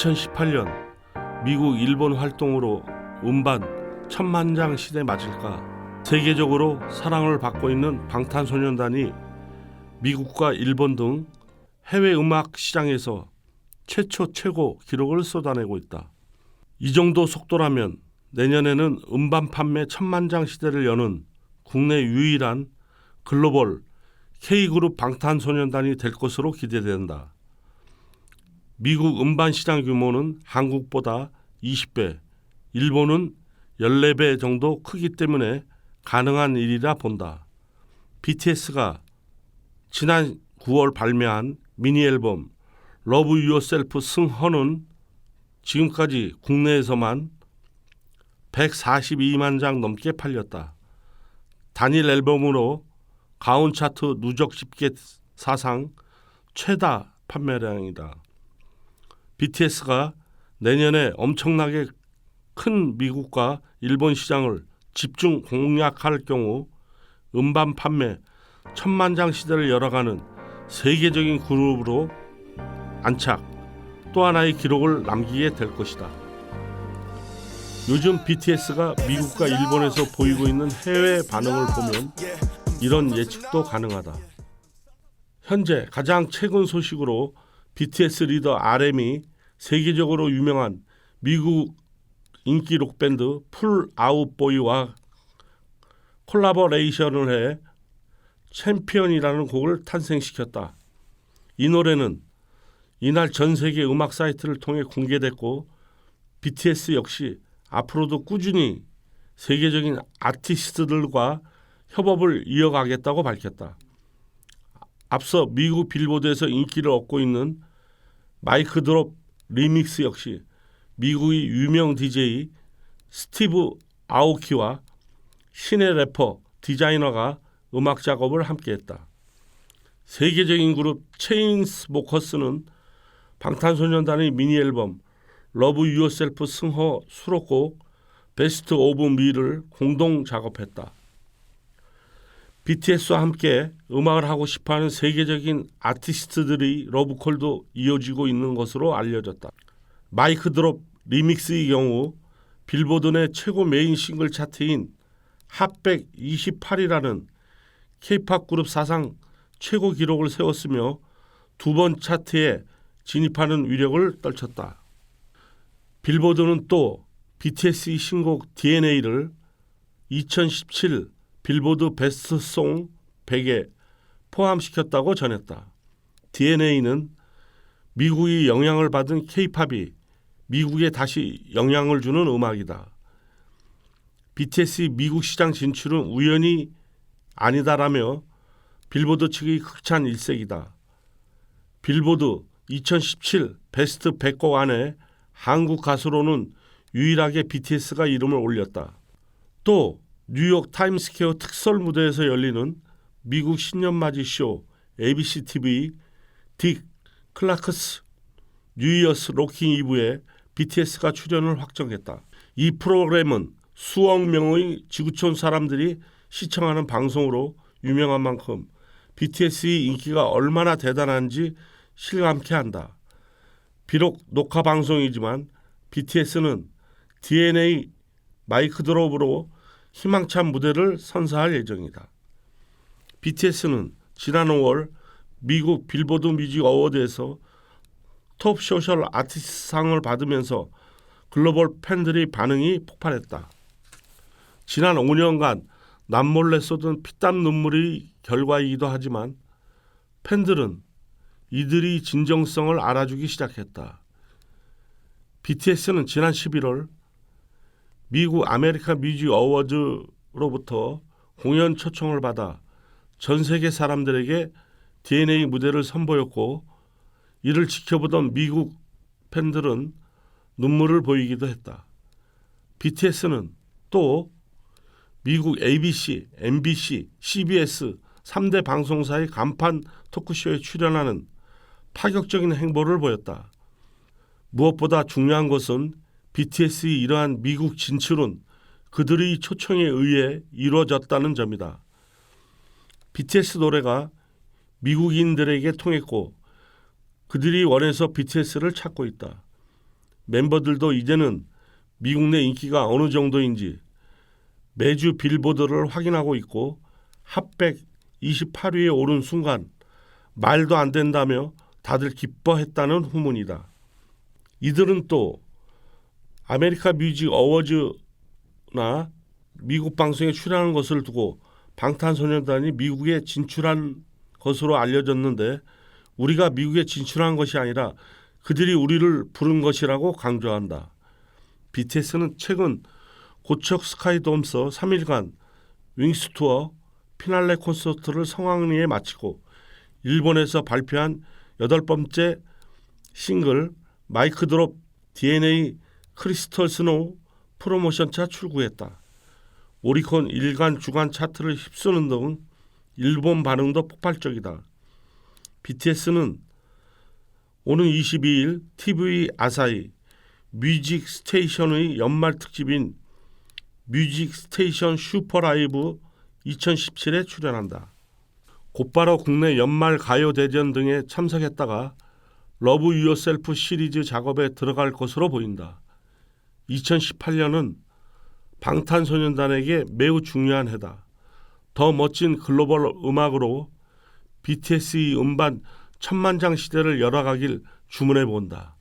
2018년 미국 일본 활동으로 음반 천만 장 시대 맞을까 세계적으로 사랑을 받고 있는 방탄소년단이 미국과 일본 등 해외 음악 시장에서 최초 최고 기록을 쏟아내고 있다. 이 정도 속도라면 내년에는 음반 판매 천만 장 시대를 여는 국내 유일한 글로벌 K그룹 방탄소년단이 될 것으로 기대된다. 미국 음반 시장 규모는 한국보다 20배, 일본은 14배 정도 크기 때문에 가능한 일이라 본다. BTS가 지난 9월 발매한 미니 앨범 러브 유어셀프 승허는 지금까지 국내에서만 142만 장 넘게 팔렸다. 단일 앨범으로 가온 차트 누적 집계 사상 최다 판매량이다. BTS가 내년에 엄청나게 큰 미국과 일본 시장을 집중 공략할 경우 음반 판매 천만 장 시대를 열어가는 세계적인 그룹으로 안착 또 하나의 기록을 남기게 될 것이다. 요즘 BTS가 미국과 일본에서 보이고 있는 해외 반응을 보면 이런 예측도 가능하다. 현재 가장 최근 소식으로 BTS 리더 RM이 세계적으로 유명한 미국 인기 록밴드 풀 아웃 보이와 콜라보레이션을 해 챔피언이라는 곡을 탄생시켰다. 이 노래는 이날 전 세계 음악 사이트를 통해 공개됐고 BTS 역시 앞으로도 꾸준히 세계적인 아티스트들과 협업을 이어가겠다고 밝혔다. 앞서 미국 빌보드에서 인기를 얻고 있는 마이크 드롭 리믹스 역시 미국의 유명 DJ 스티브 아오키와 신의 래퍼 디자이너가 음악 작업을 함께했다. 세계적인 그룹 체인스모커스는 방탄소년단의 미니 앨범 러브 유어셀프 승호 수록곡 베스트 오브 미를 공동 작업했다. BTS와 함께 음악을 하고 싶어하는 세계적인 아티스트들의 러브콜도 이어지고 있는 것으로 알려졌다. 마이크 드롭 리믹스의 경우 빌보드 내 최고 메인 싱글 차트인 핫백 28이라는 K-팝 그룹 사상 최고 기록을 세웠으며 두 번 차트에 진입하는 위력을 떨쳤다. 빌보드는 또 BTS의 신곡 DNA를 2017 빌보드 베스트 송 100에 포함시켰다고 전했다. DNA는 미국이 영향을 받은 K-팝이 미국에 다시 영향을 주는 음악이다. BTS의 미국 시장 진출은 우연이 아니다라며 빌보드 측의 극찬 일색이다. 빌보드 2017 베스트 100곡 안에 한국 가수로는 유일하게 BTS가 이름을 올렸다. 또 뉴욕 타임스퀘어 특설 무대에서 열리는 미국 신년맞이 쇼 ABC TV 딕 클라크스 뉴이어스 로킹 이브에 BTS가 출연을 확정했다. 이 프로그램은 수억 명의 지구촌 사람들이 시청하는 방송으로 유명한 만큼 BTS의 인기가 얼마나 대단한지 실감케 한다. 비록 녹화 방송이지만 BTS는 DNA 마이크 드롭으로 희망찬 무대를 선사할 예정이다. BTS는 지난 5월 미국 빌보드 뮤직 어워드에서 톱 소셜 아티스트 상을 받으면서 글로벌 팬들의 반응이 폭발했다. 지난 5년간 남몰래 쏟은 피땀 눈물의 결과이기도 하지만 팬들은 이들이 진정성을 알아주기 시작했다. BTS는 지난 11월 미국 아메리카 뮤직 어워즈로부터 공연 초청을 받아 전 세계 사람들에게 DNA 무대를 선보였고 이를 지켜보던 미국 팬들은 눈물을 보이기도 했다. BTS는 또 미국 ABC, MBC, CBS 3대 방송사의 간판 토크쇼에 출연하는 파격적인 행보를 보였다. 무엇보다 중요한 것은 BTS의 이러한 미국 진출은 그들의 초청에 의해 이루어졌다는 점이다. BTS 노래가 미국인들에게 통했고 그들이 원해서 BTS를 찾고 있다. 멤버들도 이제는 미국 내 인기가 어느 정도인지 매주 빌보드를 확인하고 있고 핫백 28위에 오른 순간 말도 안 된다며 다들 기뻐했다는 후문이다. 이들은 또 아메리카 뮤직 어워즈나 미국 방송에 출연한 것을 두고 방탄소년단이 미국에 진출한 것으로 알려졌는데 우리가 미국에 진출한 것이 아니라 그들이 우리를 부른 것이라고 강조한다. BTS는 최근 고척 스카이돔서 3일간 윙스 투어 피날레 콘서트를 성황리에 마치고 일본에서 발표한 여덟 번째 싱글 마이크 드롭 DNA 크리스털 스노우 프로모션차 출구했다. 오리콘 일간 주간 차트를 휩쓰는 등 일본 반응도 폭발적이다. BTS는 오는 22일 TV 아사히 뮤직 스테이션의 연말 특집인 뮤직 스테이션 슈퍼라이브 2017에 출연한다. 곧바로 국내 연말 가요 대전 등에 참석했다가 러브 유어셀프 시리즈 작업에 들어갈 것으로 보인다. 2018년은 방탄소년단에게 매우 중요한 해다. 더 멋진 글로벌 음악으로 BTS의 음반 천만장 시대를 열어가길 주문해 본다.